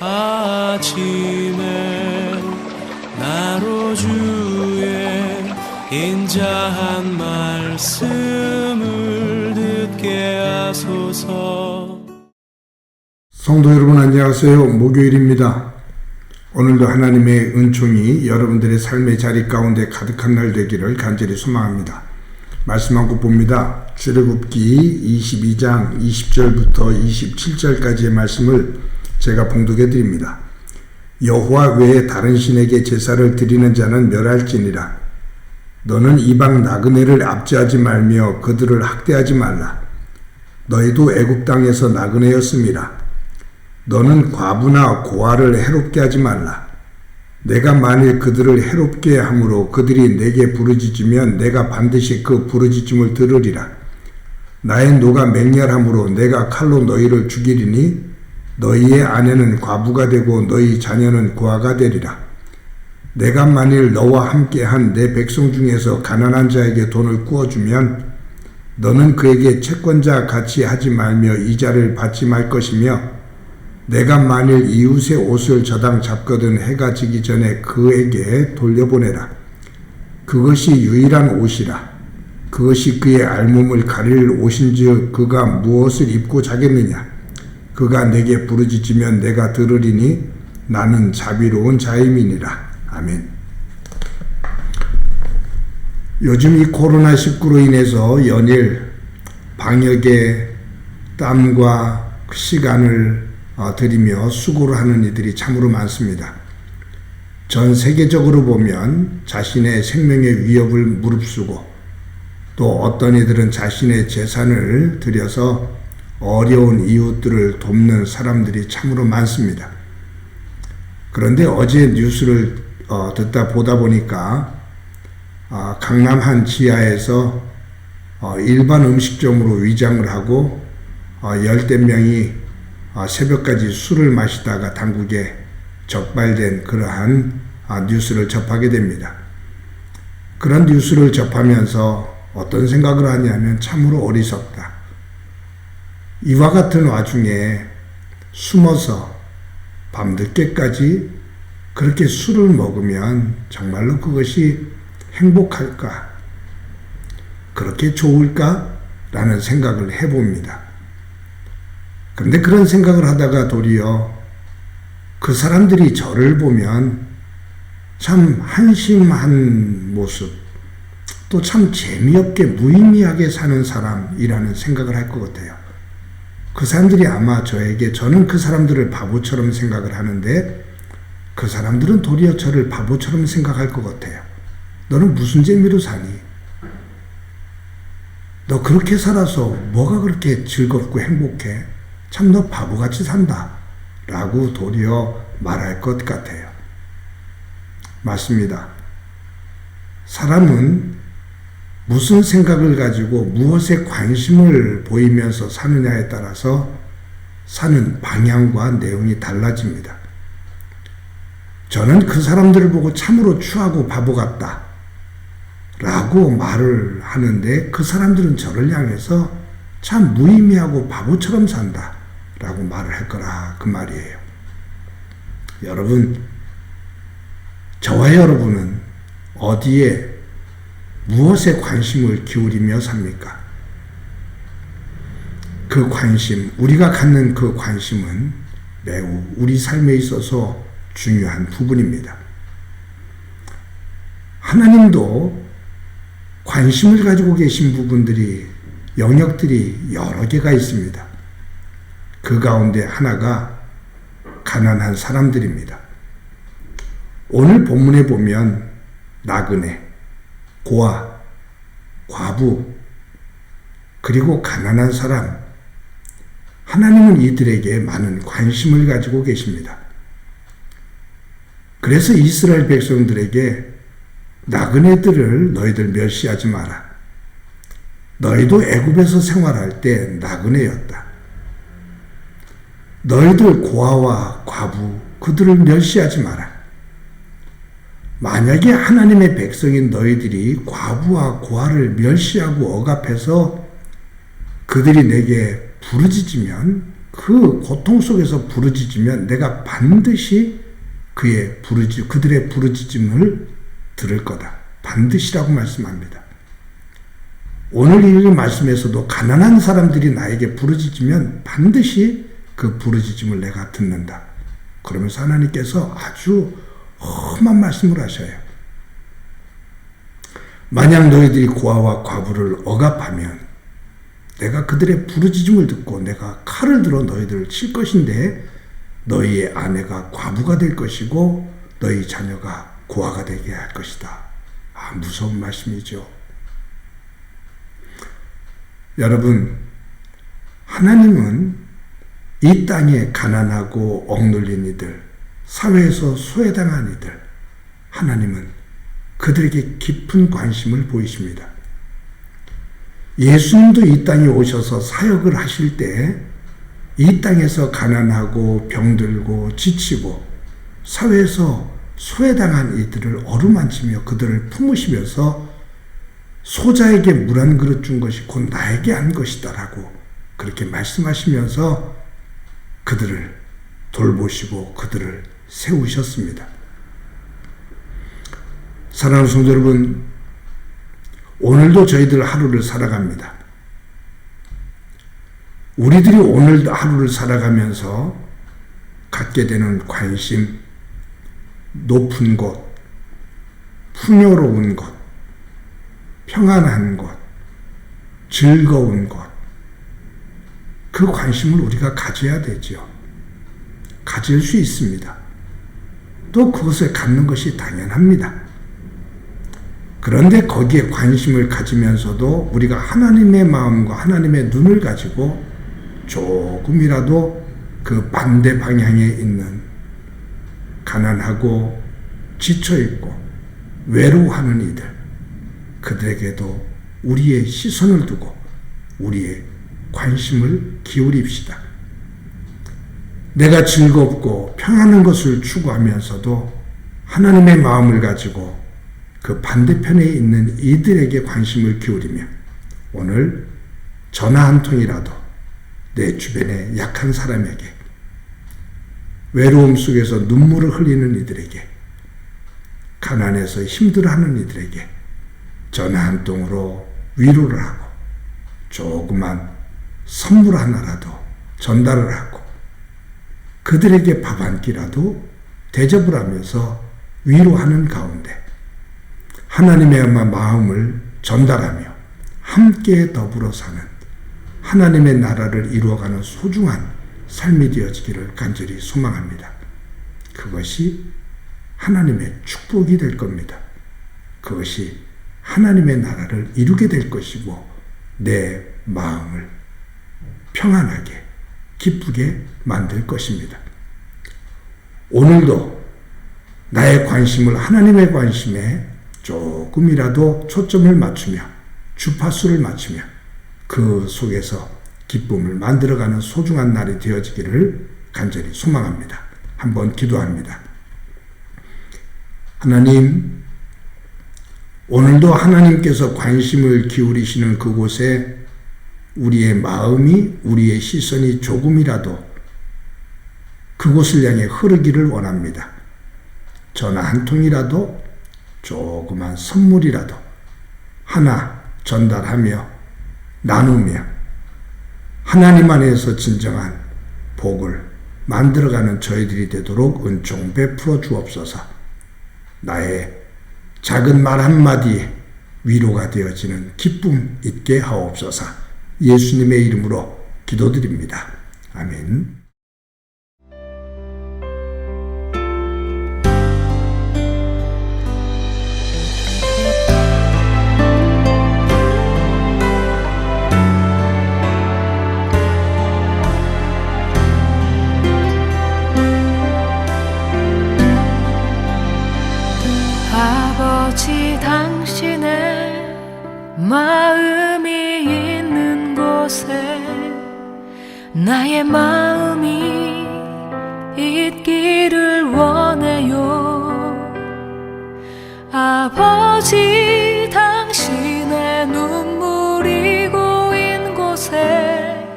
아침에 나로 주의 인자한 말씀을 듣게 하소서 성도 여러분 안녕하세요. 목요일입니다. 오늘도 하나님의 은총이 여러분들의 삶의 자리 가운데 가득한 날 되기를 간절히 소망합니다. 말씀 한곳 봅니다. 출애굽기 22장 20절부터 27절까지의 말씀을 제가 봉독해 드립니다. 여호와 외에 다른 신에게 제사를 드리는 자는 멸할지니라. 너는 이방 나그네를 압제하지 말며 그들을 학대하지 말라. 너희도 애굽 땅에서 나그네였음이라. 너는 과부나 고아를 해롭게 하지 말라. 내가 만일 그들을 해롭게 함으로 그들이 내게 부르짖으면 내가 반드시 그 부르짖음을 들으리라. 나의 노가 맹렬함으로 내가 칼로 너희를 죽이리니 너희의 아내는 과부가 되고 너희 자녀는 고아가 되리라. 내가 만일 너와 함께한 내 백성 중에서 가난한 자에게 돈을 구워주면 너는 그에게 채권자 같이 하지 말며 이자를 받지 말 것이며 내가 만일 이웃의 옷을 저당 잡거든 해가 지기 전에 그에게 돌려보내라. 그것이 유일한 옷이라. 그것이 그의 알몸을 가릴 옷인즉 그가 무엇을 입고 자겠느냐. 그가 내게 부르짖으면 내가 들으리니 나는 자비로운 자임이니라. 아멘. 요즘 이 코로나19로 인해서 연일 방역에 땀과 시간을 어, 들이며 수고를 하는 이들이 참으로 많습니다. 전 세계적으로 보면 자신의 생명의 위협을 무릅쓰고 또 어떤 이들은 자신의 재산을 들여서 어려운 이웃들을 돕는 사람들이 참으로 많습니다. 그런데 어제 뉴스를 어, 듣다 보다 보니까 어, 강남 한 지하에서 어, 일반 음식점으로 위장을 하고 어, 열댓 명이 아, 새벽까지 술을 마시다가 당국에 적발된 그러한 아, 뉴스를 접하게 됩니다. 그런 뉴스를 접하면서 어떤 생각을 하냐면 참으로 어리석다. 이와 같은 와중에 숨어서 밤늦게까지 그렇게 술을 먹으면 정말로 그것이 행복할까? 그렇게 좋을까? 라는 생각을 해봅니다. 그런데 그런 생각을 하다가 도리어 그 사람들이 저를 보면 참 한심한 모습, 또 참 재미없게 무의미하게 사는 사람이라는 생각을 할 것 같아요. 그 사람들이 아마 저에게 저는 그 사람들을 바보처럼 생각을 하는데 그 사람들은 도리어 저를 바보처럼 생각할 것 같아요. 너는 무슨 재미로 사니? 너 그렇게 살아서 뭐가 그렇게 즐겁고 행복해? 참 너 바보같이 산다. 라고 도리어 말할 것 같아요. 맞습니다. 사람은 무슨 생각을 가지고 무엇에 관심을 보이면서 사느냐에 따라서 사는 방향과 내용이 달라집니다. 저는 그 사람들을 보고 참으로 추하고 바보 같다. 라고 말을 하는데 그 사람들은 저를 향해서 참 무의미하고 바보처럼 산다. 라고 말을 할 거라 그 말이에요. 여러분, 저와 여러분은 어디에 무엇에 관심을 기울이며 삽니까? 그 관심, 우리가 갖는 그 관심은 매우 우리 삶에 있어서 중요한 부분입니다. 하나님도 관심을 가지고 계신 부분들이, 영역들이 여러 개가 있습니다. 그 가운데 하나가 가난한 사람들입니다. 오늘 본문에 보면 나그네, 고아, 과부, 그리고 가난한 사람, 하나님은 이들에게 많은 관심을 가지고 계십니다. 그래서 이스라엘 백성들에게 나그네들을 너희들 멸시하지 마라. 너희도 애굽에서 생활할 때 나그네였다. 너희들 고아와 과부 그들을 멸시하지 마라. 만약에 하나님의 백성인 너희들이 과부와 고아를 멸시하고 억압해서 그들이 내게 부르짖으면 그 고통 속에서 부르짖으면 내가 반드시 그의 부르짖 그들의 부르짖음을 들을 거다. 반드시라고 말씀합니다. 오늘 읽은 말씀에서도 가난한 사람들이 나에게 부르짖으면 반드시 그 부르짖음을 내가 듣는다. 그러면서 하나님께서 아주 험한 말씀을 하셔요. 만약 너희들이 고아와 과부를 억압하면 내가 그들의 부르짖음을 듣고 내가 칼을 들어 너희들을 칠 것인데 너희의 아내가 과부가 될 것이고 너희 자녀가 고아가 되게 할 것이다. 아, 무서운 말씀이죠. 여러분, 하나님은 이 땅에 가난하고 억눌린 이들, 사회에서 소외당한 이들, 하나님은 그들에게 깊은 관심을 보이십니다. 예수님도 이 땅에 오셔서 사역을 하실 때 이 땅에서 가난하고 병들고 지치고 사회에서 소외당한 이들을 어루만지며 그들을 품으시면서 소자에게 물 한 그릇 준 것이 곧 나에게 한 것이다라고 그렇게 말씀하시면서 그들을 돌보시고 그들을 세우셨습니다. 사랑하는 성도 여러분, 오늘도 저희들 하루를 살아갑니다. 우리들이 오늘 하루를 살아가면서 갖게 되는 관심, 높은 곳, 풍요로운 곳, 평안한 곳, 즐거운 곳, 그 관심을 우리가 가져야 되죠. 가질 수 있습니다. 또 그것을 갖는 것이 당연합니다. 그런데 거기에 관심을 가지면서도 우리가 하나님의 마음과 하나님의 눈을 가지고 조금이라도 그 반대 방향에 있는 가난하고 지쳐있고 외로워하는 이들, 그들에게도 우리의 시선을 두고 우리의 관심을 기울입시다. 내가 즐겁고 평안한 것을 추구하면서도 하나님의 마음을 가지고 그 반대편에 있는 이들에게 관심을 기울이며 오늘 전화 한 통이라도 내 주변의 약한 사람에게 외로움 속에서 눈물을 흘리는 이들에게 가난해서 힘들어하는 이들에게 전화 한 통으로 위로를 하고 조그만 선물 하나라도 전달을 하고 그들에게 밥 한 끼라도 대접을 하면서 위로하는 가운데 하나님의 마음을 전달하며 함께 더불어 사는 하나님의 나라를 이루어가는 소중한 삶이 되어지기를 간절히 소망합니다. 그것이 하나님의 축복이 될 겁니다. 그것이 하나님의 나라를 이루게 될 것이고 내 마음을 평안하게 기쁘게 만들 것입니다. 오늘도 나의 관심을 하나님의 관심에 조금이라도 초점을 맞추며 주파수를 맞추며 그 속에서 기쁨을 만들어가는 소중한 날이 되어지기를 간절히 소망합니다. 한번 기도합니다. 하나님, 오늘도 하나님께서 관심을 기울이시는 그곳에 우리의 마음이, 우리의 시선이 조금이라도 그곳을 향해 흐르기를 원합니다. 전화 한 통이라도 조그만 선물이라도 하나 전달하며 나누며 하나님 안에서 진정한 복을 만들어가는 저희들이 되도록 은총 베풀어 주옵소서. 나의 작은 말 한마디에 위로가 되어지는 기쁨 있게 하옵소서. 예수님의 이름으로 기도드립니다. 아멘. 아버지 당신의 마음이 곳에 나의 마음이 있기를 원해요. 아버지 당신의 눈물이 고인 곳에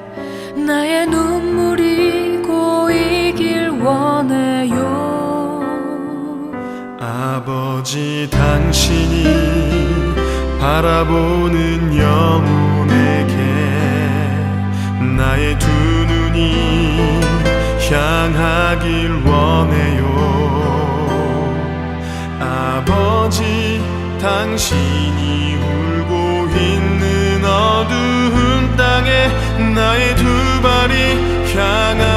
나의 눈물이 원해요. 아버지 당신이 바라보는 영혼 당신이 울고 있는 어두운 땅에 나의 두 발이 향하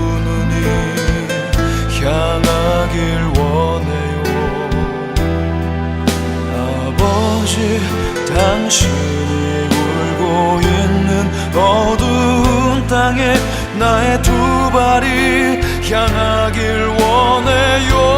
당신이 울고 있는 어두운 땅에 나의 두 발이 향하길 원해요